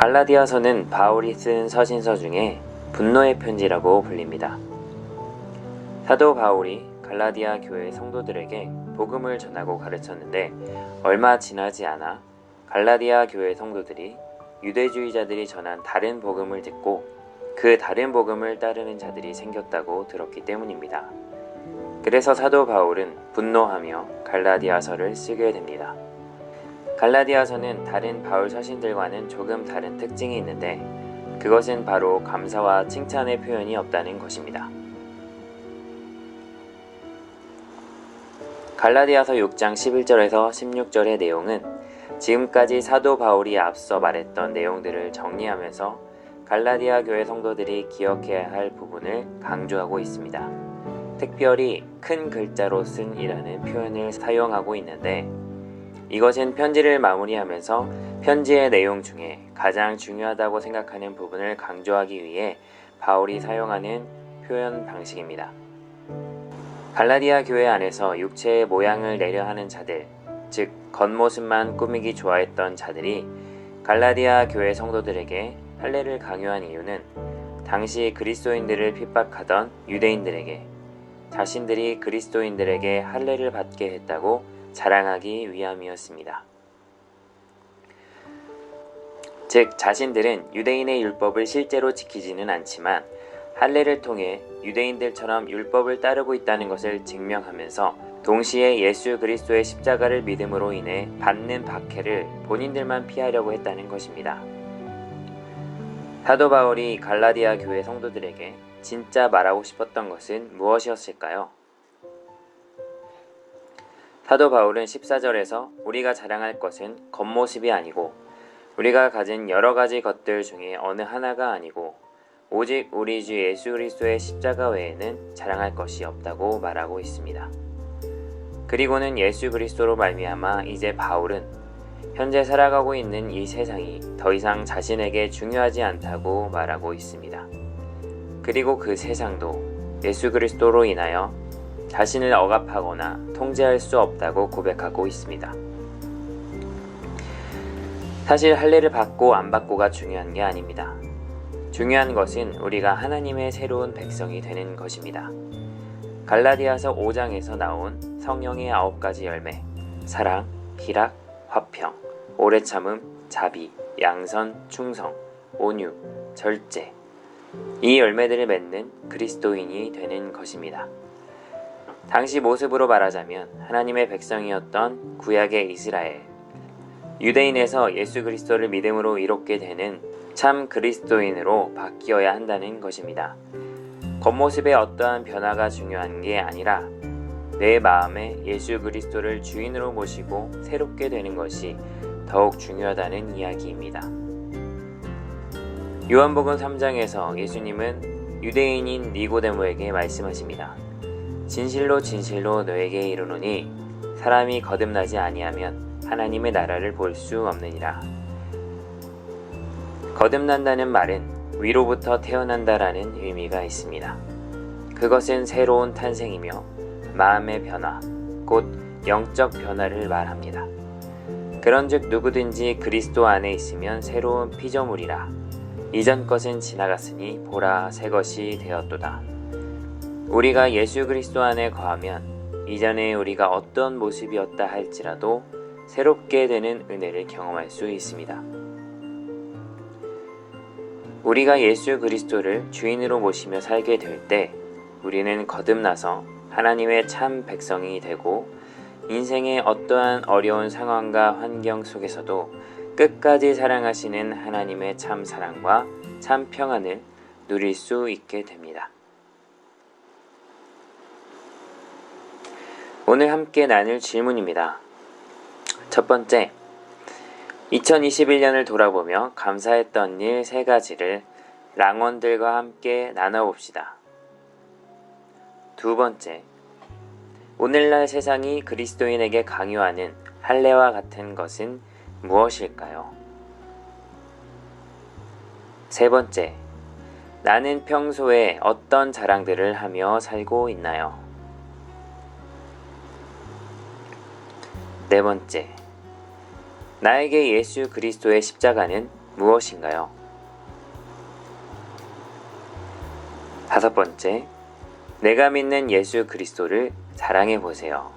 갈라디아서는 바울이 쓴 서신서 중에 분노의 편지라고 불립니다. 사도 바울이 갈라디아 교회 성도들에게 복음을 전하고 가르쳤는데 얼마 지나지 않아 갈라디아 교회 성도들이 유대주의자들이 전한 다른 복음을 듣고 그 다른 복음을 따르는 자들이 생겼다고 들었기 때문입니다. 그래서 사도 바울은 분노하며 갈라디아서를 쓰게 됩니다. 갈라디아서는 다른 바울 서신들과는 조금 다른 특징이 있는데 그것은 바로 감사와 칭찬의 표현이 없다는 것입니다. 갈라디아서 6장 11절에서 16절의 내용은 지금까지 사도 바울이 앞서 말했던 내용들을 정리하면서 갈라디아 교회 성도들이 기억해야 할 부분을 강조하고 있습니다. 특별히 큰 글자로 쓴 이라는 표현을 사용하고 있는데 이것은 편지를 마무리하면서 편지의 내용 중에 가장 중요하다고 생각하는 부분을 강조하기 위해 바울이 사용하는 표현 방식입니다. 갈라디아 교회 안에서 육체의 모양을 내려 하는 자들, 즉 겉모습만 꾸미기 좋아했던 자들이 갈라디아 교회 성도들에게 할례를 강요한 이유는 당시 그리스도인들을 핍박하던 유대인들에게 자신들이 그리스도인들에게 할례를 받게 했다고 자랑하기 위함이었습니다. 즉 자신들은 유대인의 율법을 실제로 지키지는 않지만 할례를 통해 유대인들처럼 율법을 따르고 있다는 것을 증명하면서 동시에 예수 그리스도의 십자가를 믿음으로 인해 받는 박해를 본인들만 피하려고 했다는 것입니다. 사도 바울이 갈라디아 교회 성도들에게 진짜 말하고 싶었던 것은 무엇이었을까요? 사도 바울은 14절에서 우리가 자랑할 것은 겉모습이 아니고 우리가 가진 여러 가지 것들 중에 어느 하나가 아니고 오직 우리 주 예수 그리스도의 십자가 외에는 자랑할 것이 없다고 말하고 있습니다. 그리고는 예수 그리스도로 말미암아 이제 바울은 현재 살아가고 있는 이 세상이 더 이상 자신에게 중요하지 않다고 말하고 있습니다. 그리고 그 세상도 예수 그리스도로 인하여 자신을 억압하거나 통제할 수 없다고 고백하고 있습니다. 사실 할례를 받고 안 받고가 중요한 게 아닙니다. 중요한 것은 우리가 하나님의 새로운 백성이 되는 것입니다. 갈라디아서 5장에서 나온 성령의 아홉 가지 열매, 사랑, 희락, 화평, 오래 참음, 자비, 양선, 충성, 온유, 절제. 이 열매들을 맺는 그리스도인이 되는 것입니다. 당시 모습으로 말하자면 하나님의 백성이었던 구약의 이스라엘, 유대인에서 예수 그리스도를 믿음으로 이롭게 되는 참 그리스도인으로 바뀌어야 한다는 것입니다. 겉모습의 어떠한 변화가 중요한 게 아니라 내 마음에 예수 그리스도를 주인으로 모시고 새롭게 되는 것이 더욱 중요하다는 이야기입니다. 요한복음 3장에서 예수님은 유대인인 니고데모에게 말씀하십니다. 진실로 진실로 너에게 이르노니 사람이 거듭나지 아니하면 하나님의 나라를 볼 수 없느니라. 거듭난다는 말은 위로부터 태어난다라는 의미가 있습니다. 그것은 새로운 탄생이며 마음의 변화, 곧 영적 변화를 말합니다. 그런즉 누구든지 그리스도 안에 있으면 새로운 피조물이라 이전 것은 지나갔으니 보라 새 것이 되었도다. 우리가 예수 그리스도 안에 거하면 이전에 우리가 어떤 모습이었다 할지라도 새롭게 되는 은혜를 경험할 수 있습니다. 우리가 예수 그리스도를 주인으로 모시며 살게 될 때 우리는 거듭나서 하나님의 참 백성이 되고 인생의 어떠한 어려운 상황과 환경 속에서도 끝까지 사랑하시는 하나님의 참 사랑과 참 평안을 누릴 수 있게 됩니다. 오늘 함께 나눌 질문입니다. 첫 번째, 2021년을 돌아보며 감사했던 일 세 가지를 랑원들과 함께 나눠봅시다. 두 번째, 오늘날 세상이 그리스도인에게 강요하는 할례와 같은 것은 무엇일까요? 세 번째, 나는 평소에 어떤 자랑들을 하며 살고 있나요? 네 번째, 나에게 예수 그리스도의 십자가는 무엇인가요? 다섯 번째, 내가 믿는 예수 그리스도를 사랑해 보세요.